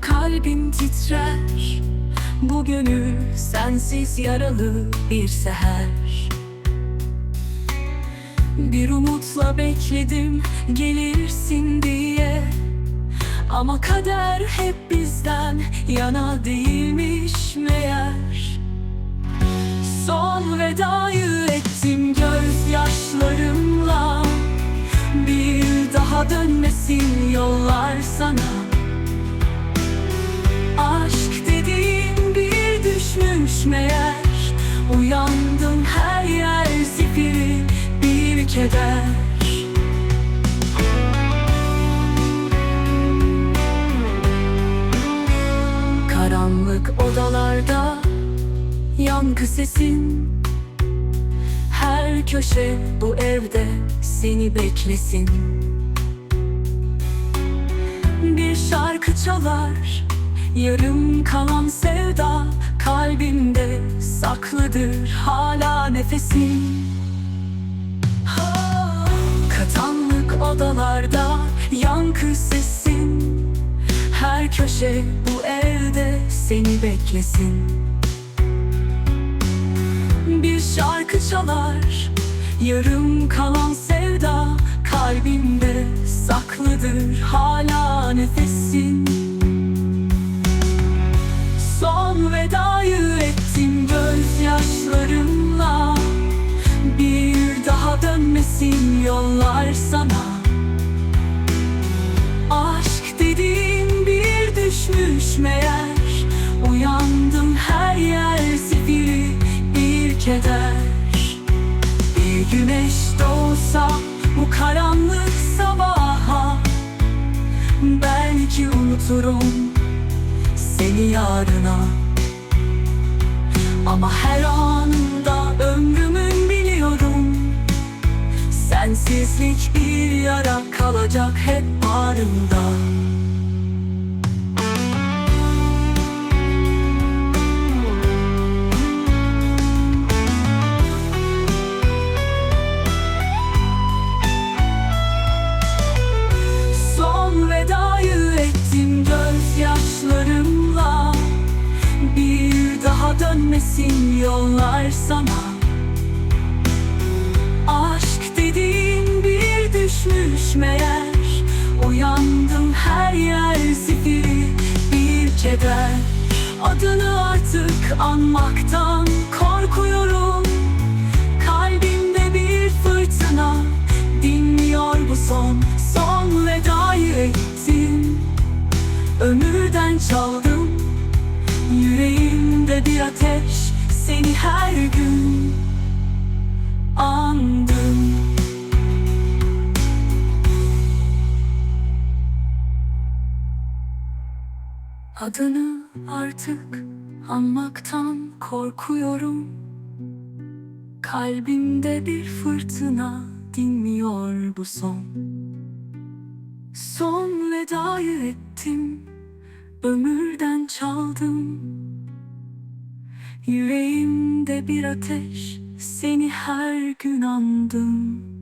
kalbim titrer. Bu gönül sensiz yaralı bir seher. Bir umutla bekledim gelirsin diye. Ama kader hep bizden yana değilmiş meğer. Son vedayı ettim gözyaşlarımla. Bir daha dönmesin yollar sana meğer Uyandım her yer zifiri bir keder. Karanlık odalarda yankı sesin. Her köşe bu evde seni beklesin. Bir şarkı çalar Yarım kalan sevda kalbimde saklıdır hala nefesin Karanlık odalarda yankı sesin Her köşe bu evde seni beklesin. Bir şarkı çalar Yarım kalan sevda kalbimde saklıdır hala nefesin dönmesin yollar sana. Aşk dediğin bir düşmüş meğer. Uyandım her yer zifiri bir keder. Bir güneş doğsa bu karanlık sabaha. Belki unuturum seni yarına. Ama her anında Sensizlik bir yara kalacak hep bağrımda. Son vedayı ettim gözyaşlarımla. Bir daha dönmesin yollar sana meğer Uyandım her yer zifiri bir keder. Adını artık anmaktan korkuyorum. Kalbimde bir fırtına dinmiyor bu son. Son vedayı ettim. Ömürden çaldım. Yüreğimde bir ateş Seni her gün andım Adını artık anmaktan korkuyorum. Kalbimde bir fırtına dinmiyor bu son. Son vedayı ettim Ömürden çaldım. Yüreğimde bir ateş Seni her gün andım